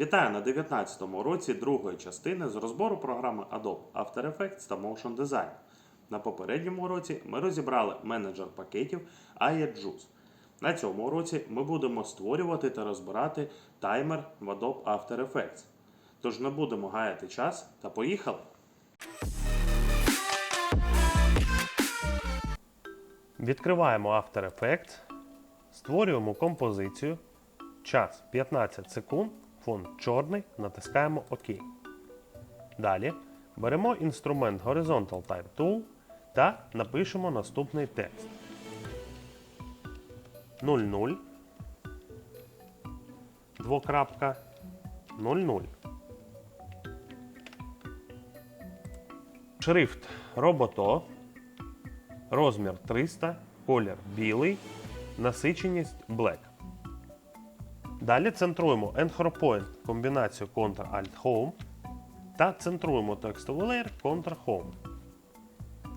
Вітаю на 19 році другої частини з розбору програми Adobe After Effects та Motion Design. На попередньому році ми розібрали менеджер пакетів AirJuice. На цьому році ми будемо створювати та розбирати таймер в Adobe After Effects. Тож не будемо гаяти час та поїхали! Відкриваємо After Effects, створюємо композицію. Час 15 секунд, фон чорний, натискаємо ОК. Далі беремо інструмент Horizontal Type Tool та напишемо наступний текст. 00 двокрапка 00. Шрифт Roboto. Розмір 300, колір білий, насиченість Black. Далі центруємо Anchor Point комбінацію Ctrl-Alt-Home та центруємо текстовий леєр Ctrl-Home.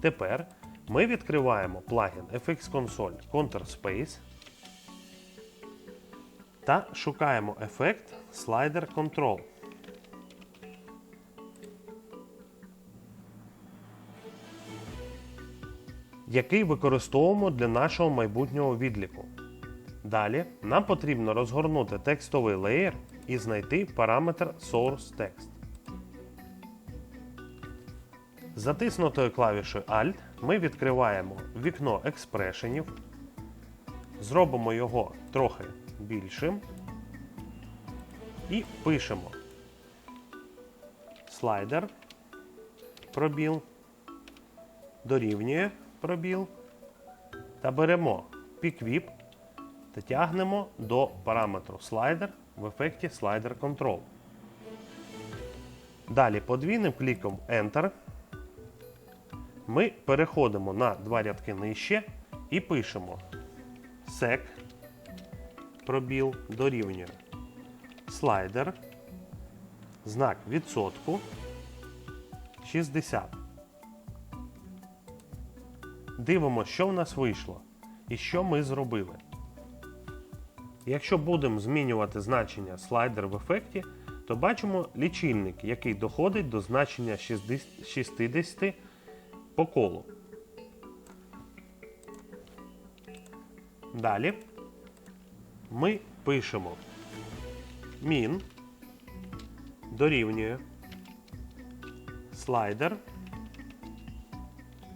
Тепер ми відкриваємо плагін FX Console Counter Space та шукаємо ефект Slider Control. який використовуємо для нашого майбутнього відліку. Далі нам потрібно розгорнути текстовий леєр і знайти параметр Source Text. Затиснутою клавішою Alt ми відкриваємо вікно експрешенів, зробимо його трохи більшим. І пишемо слайдер пробіл дорівнює пробіл. Та беремо PickWhip та тягнемо до параметру Slider в ефекті Slider Control. Далі подвійним кліком Enter ми переходимо на два рядки нижче і пишемо sec пробіл дорівнює слайдер, знак відсотку 60. Дивимося, що в нас вийшло і що ми зробили. Якщо будемо змінювати значення слайдер в ефекті, то бачимо лічильник, який доходить до значення 60 по колу. Далі ми пишемо min дорівнює слайдер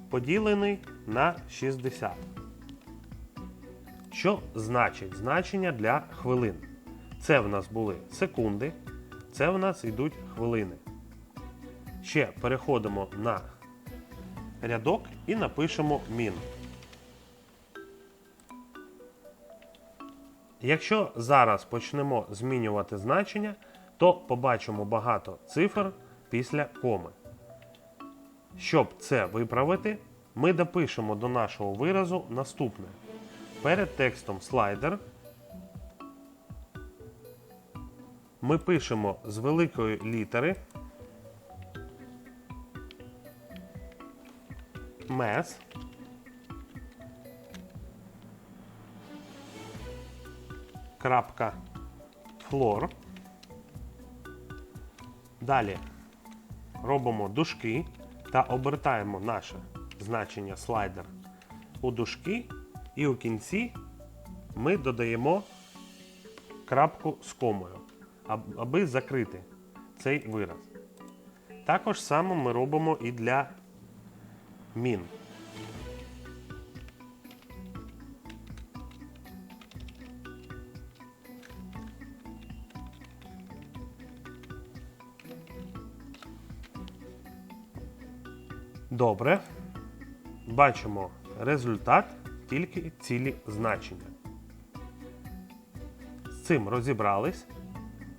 поділений на 60. Що значить значення для хвилин? Це в нас були секунди, це в нас йдуть хвилини. Ще переходимо на рядок і напишемо min. Якщо зараз почнемо змінювати значення, то побачимо багато цифр після коми. Щоб це виправити, ми допишемо до нашого виразу наступне. Перед текстом слайдер ми пишемо з великої літери мес. Крапка флор. Далі робимо дужки та обертаємо наше значення слайдер у дужки, і у кінці ми додаємо крапку з комою, аби закрити цей вираз. Також саме ми робимо і для мін. Добре. Бачимо результат, тільки цілі значення. З цим розібрались.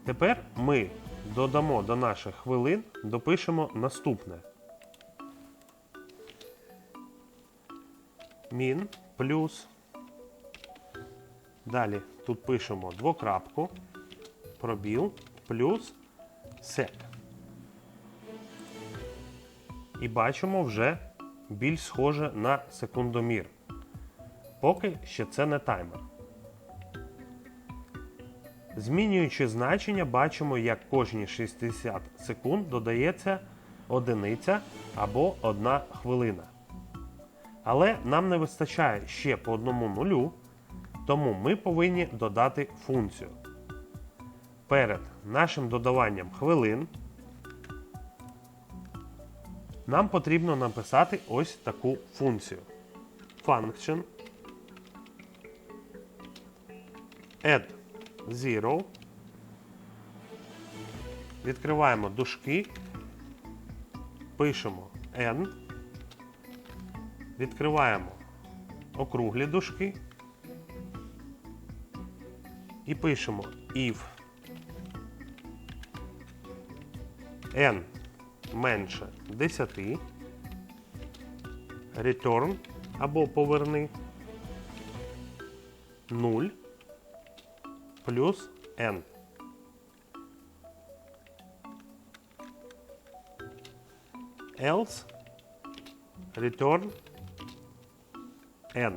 Тепер ми додамо до наших хвилин, допишемо наступне. Мін плюс. Далі тут пишемо двокрапку, пробіл плюс сек. І бачимо вже більш схоже на секундомір. Поки ще це не таймер. Змінюючи значення, бачимо, як кожні 60 секунд додається одиниця або одна хвилина. Але нам не вистачає ще по одному нулю, тому ми повинні додати функцію. Перед нашим додаванням хвилин нам потрібно написати ось таку функцію. Function add zero. Відкриваємо дужки, пишемо n, відкриваємо округлі дужки. І пишемо if n менше 10, return або поверни 0 плюс n. Else return n.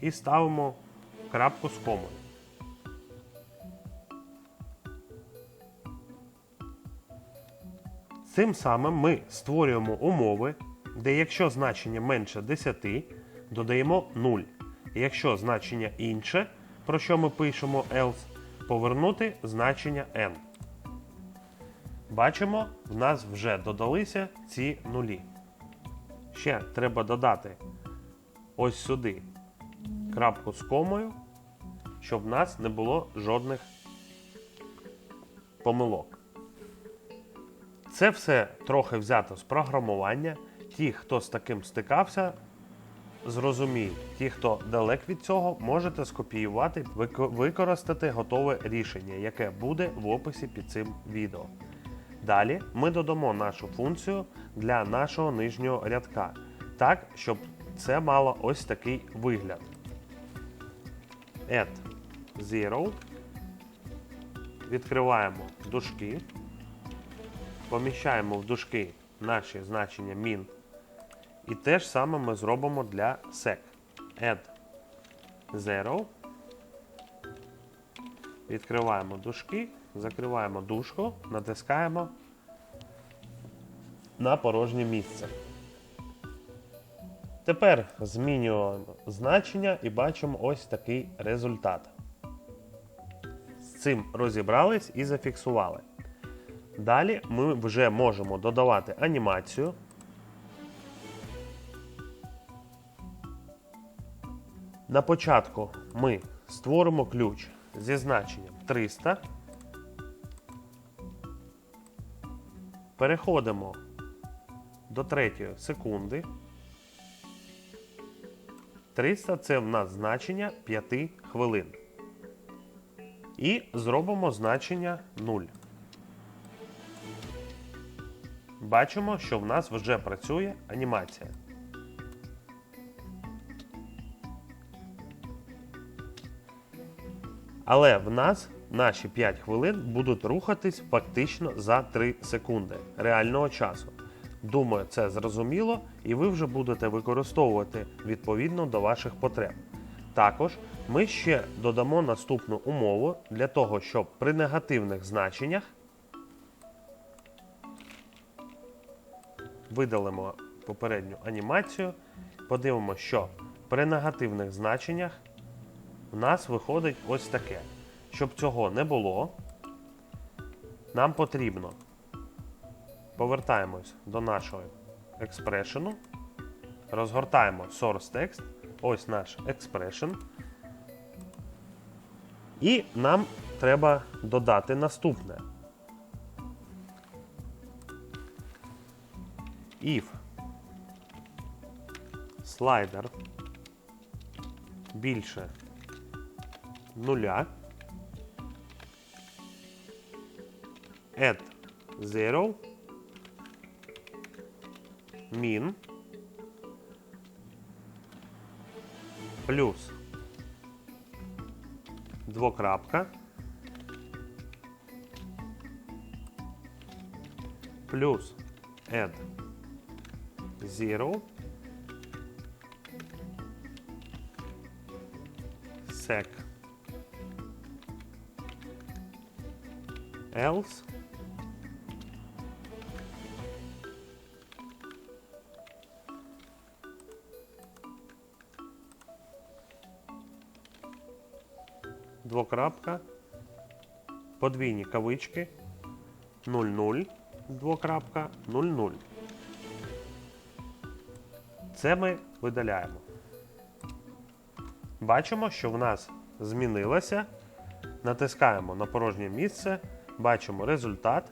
І ставимо крапку з комою. Цим самим ми створюємо умови, де якщо значення менше 10, додаємо 0. Якщо значення інше, про що ми пишемо else, повернути значення n. Бачимо, в нас вже додалися ці нулі. Ще треба додати ось сюди крапку з комою, щоб в нас не було жодних помилок. Це все трохи взято з програмування. Ті, хто з таким стикався, зрозуміють. Ті, хто далек від цього, можете скопіювати, використати готове рішення, яке буде в описі під цим відео. Далі ми додамо нашу функцію для нашого нижнього рядка, так, щоб це мало ось такий вигляд. Add zero. Відкриваємо дужки. Поміщаємо в дужки наші значення min. І те ж саме ми зробимо для sec. Add zero. Відкриваємо дужки, закриваємо дужку, натискаємо на порожнє місце. Тепер змінюємо значення і бачимо ось такий результат. З цим розібрались і зафіксували. Далі ми вже можемо додавати анімацію. На початку ми створимо ключ зі значенням 300. Переходимо до третьої секунди. 300 це в нас значення 5 хвилин. І зробимо значення 0. Бачимо, що в нас вже працює анімація. Але в нас наші 5 хвилин будуть рухатись фактично за 3 секунди реального часу. Думаю, це зрозуміло, і ви вже будете використовувати відповідно до ваших потреб. Також ми ще додамо наступну умову для того, щоб при негативних значеннях видалимо попередню анімацію, подивимося, що при негативних значеннях у нас виходить ось таке. Щоб цього не було, нам потрібно повертаємось до нашого експрешену, розгортаємо source text, ось наш expression. І нам треба додати наступне. If слайдер більше нуля, add zero. Min. Плюс двокрапка. Плюс add zero. Sec else двокрапка, подвійні кавички, 00, двокрапка, 00. Це ми видаляємо. Бачимо, що в нас змінилося. Натискаємо на порожнє місце, бачимо результат.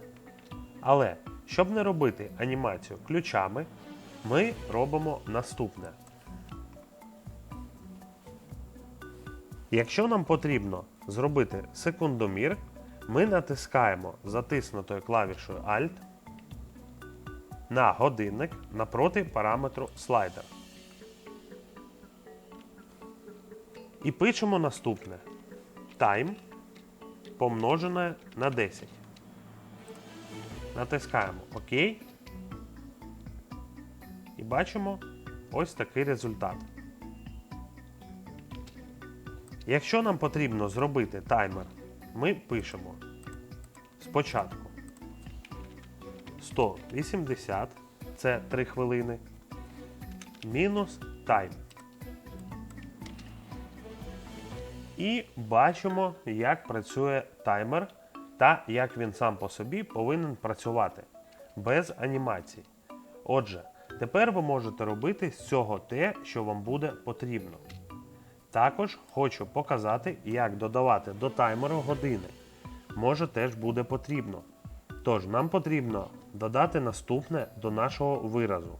Але щоб не робити анімацію ключами, ми робимо наступне. Якщо нам потрібно зробити секундомір, ми натискаємо затиснутою клавішою Alt на годинник напроти параметру слайдер. І пишемо наступне time помножене на 10. Натискаємо ОК. І бачимо ось такий результат. Якщо нам потрібно зробити таймер, ми пишемо спочатку 180, це 3 хвилини, мінус тайм. І бачимо, як працює таймер та як він сам по собі повинен працювати без анімацій. Отже, тепер ви можете робити з цього те, що вам буде потрібно. Також хочу показати, як додавати до таймеру години. Може теж буде потрібно. Тож, нам потрібно додати наступне до нашого виразу.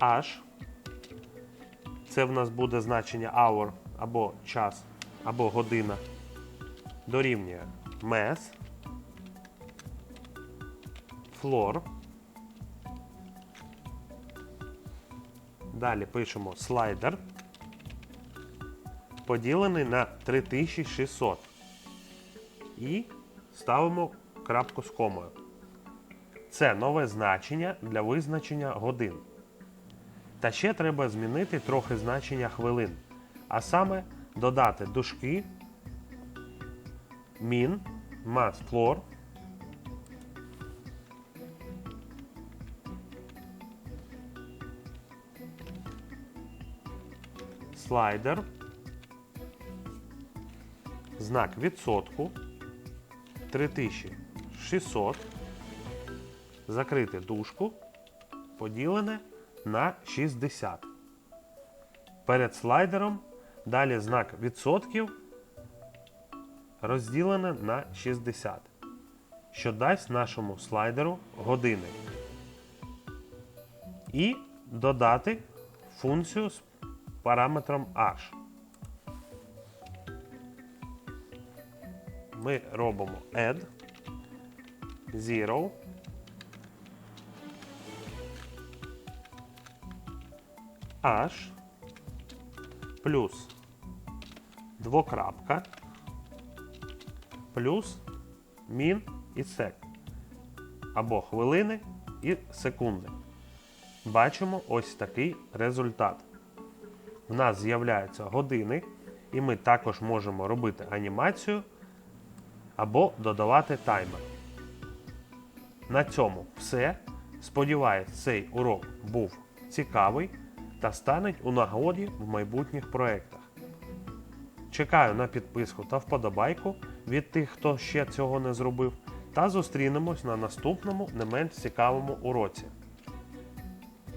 H. Це в нас буде значення hour або час, або година. Дорівнює mass, floor. Далі пишемо слайдер, поділений на 3600. І ставимо крапку з комою. Це нове значення для визначення годин. Та ще треба змінити трохи значення хвилин. А саме додати дужки min, mass floor слайдер, знак відсотку 3600, закрити дужку, поділене на 60. Перед слайдером далі знак відсотків розділене на 60, що дасть нашому слайдеру години. І додати функцію з параметром H. Ми робимо add 0 H плюс двокрапка плюс мін і сек або хвилини і секунди. Бачимо ось такий результат. В нас з'являються години, і ми також можемо робити анімацію або додавати таймер. На цьому все. Сподіваюсь, цей урок був цікавий та стануть у нагоді в майбутніх проєктах. Чекаю на підписку та вподобайку від тих, хто ще цього не зробив, та зустрінемось на наступному не менш цікавому уроці.